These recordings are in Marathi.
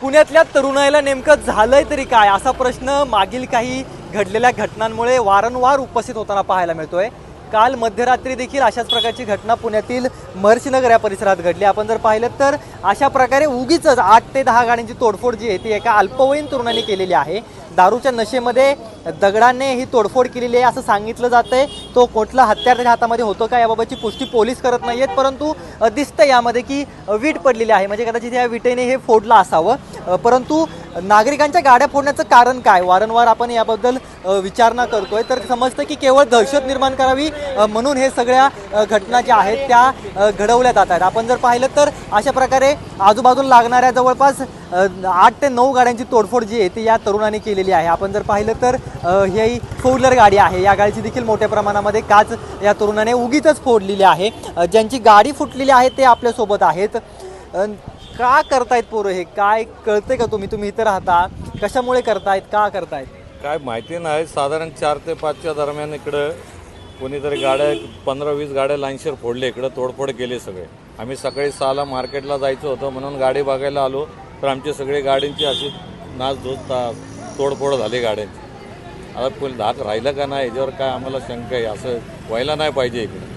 पुण्यातल्या तरुणाईला नेमकं झालंय तरी काय? असा प्रश्न मागील काही घडलेल्या घटनांमुळे वारंवार उपस्थित होताना पाहायला मिळतोय. काल मध्यरात्री देखील अशाच प्रकारची घटना पुण्यातील महर्षीनगर या परिसरात घडली. आपण जर पाहिलं तर अशा प्रकारे उगीच आठ ते दहा गाड्यांची तोडफोड जी आहे ती एका अल्पवयीन तरुणाने केलेली आहे. दारूच्या नशेमध्ये दगडाने ही तोडफोड केलेली आहे असं सांगितलं जातंय. तो कुठला हत्यार त्याच्या हातामध्ये होतो का याबाबतची पुष्टी पोलीस करत नाही आहेत परंतु दिसतं यामध्ये की वीट पडलेली आहे. म्हणजे कदाचित या विटेने हे फोडलं असावं. परंतु नागरिकांच्या गाड्या फोडण्याचं कारण काय? वारंवार आपण याबद्दल विचारणा करतोय. तर समजतं की केवळ दहशत निर्माण करावी म्हणून हे सगळ्या घटना ज्या आहेत त्या घडवल्या जात आहेत. आपण जर पाहिलं तर अशा प्रकारे आजूबाजूला लागणाऱ्या जवळपास आठ ते नऊ गाड्यांची तोडफोड जी आहे ती या तरुणाने केलेली आहे. आपण जर पाहिलं तर ही फोर व्हीलर गाडी आहे. या गाडीची देखील मोठ्या प्रमाणामध्ये काच या तरुणाने उगीच फोडलेली आहे. ज्यांची गाडी फुटलेली आहे ते आपल्यासोबत आहेत. का करतायत पोरं हे? काय कळते का तुम्ही? तुम्ही इथं राहता. कशामुळे करतायत? का करतायत? काय माहिती नाही. साधारण चार ते पाचच्या दरम्यान इकडं कोणीतरी गाड्या पंधरा वीस गाड्या लाईनशीर फोडले इकडं तोडफोड केली सगळे. आम्ही सकाळी सहाला मार्केटला जायचं होतं. म्हणून गाडी बघायला आलो. तर आमची सगळी गाड्यांची अशी नाचधूस तोडफोड झाली गाड्यांची. आता पुल धाक राहिलं का नाही? याच्यावर काय आम्हाला शंका आहे. असं व्हायला नाही पाहिजे इकडे.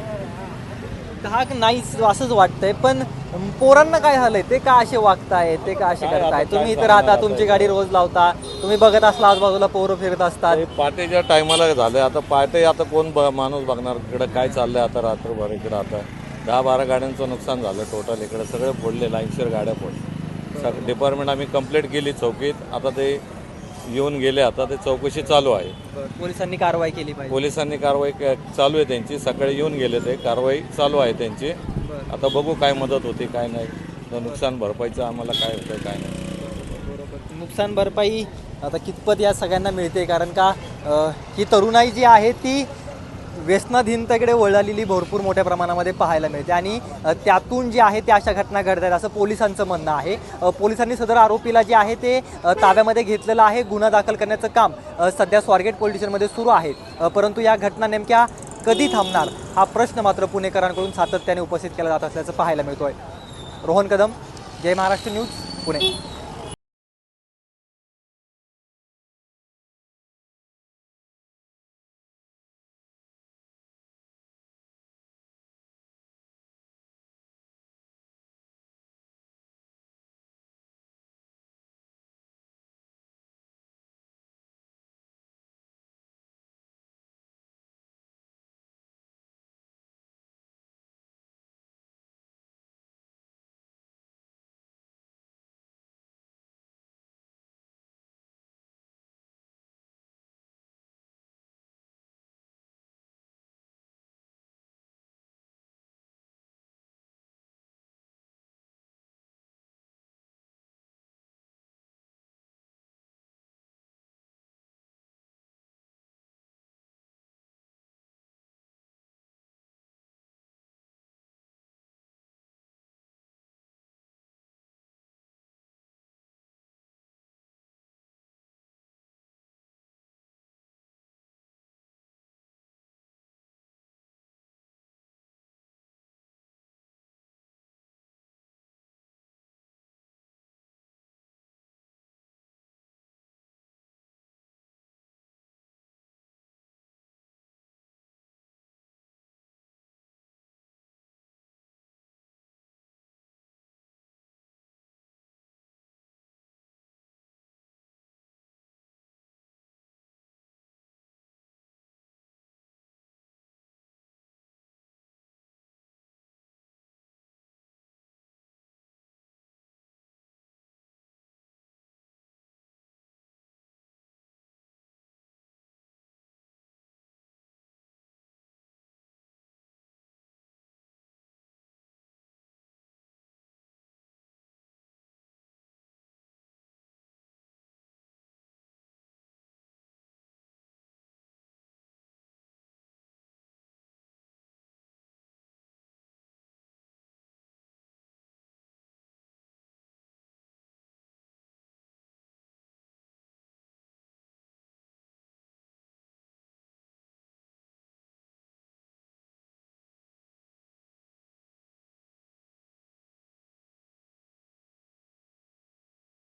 धाक नाहीच असंच वाटतंय पण पोरांना काय झालंय? ते का असे वागताय ते का असे करताय तुम्ही इथं राहता आता तुमची गाडी रोज लावता तुम्ही बघत असला आजूबाजूला पोरं फिरत असतात. हे पहाटेच्या टायमाला झालं आता पहाटे आता कोण ब माणूस बघणार? इकडं काय चाललंय आता रात्रभर इकडं आता? दहा बारा गाड्यांचं नुकसान झालं टोटल इकडं. सगळे फोडले लाईनशीर गाड्या फोडले सग डिपार्टमेंट आम्ही कंप्लेंट केली चौकीत. आता ते येऊन गेले आता ते चौकशी चालू आहे. पोलिसांनी कारवाई केली पाहिजे. पोलिसांनी कारवाई क- चालू आहे त्यांची सकाळी येऊन गेले ते कारवाई चालू आहे त्यांची. आता बघू काय मदत होती काय नाही. तर नुकसान भरपाईचं आम्हाला काय होतं काय नाही. बरोबर. नुकसान भरपाई आता कितपत या सगळ्यांना मिळते कारण का अ, ही तरुणाई जी आहे ती व्यसनाधीनतेकडे वळालेली भरपूर मोठ्या प्रमाणामध्ये पाहायला मिळते. आणि त्यातून जे आहे त्या अशा घटना घडत आहेत असं पोलिसांचं म्हणणं आहे. पोलिसांनी सदर आरोपीला जे आहे ते ताब्यामध्ये घेतलेलं आहे. गुन्हा दाखल करण्याचं काम सध्या स्वारगेट पोलीस स्टेशनमध्ये सुरू आहे. परंतु या घटना नेमक्या कधी थांबणार हा प्रश्न मात्र पुणेकरांकडून सातत्याने उपस्थित केला जात असल्याचं पाहायला मिळतोय. रोहन कदम जय महाराष्ट्र न्यूज पुणे.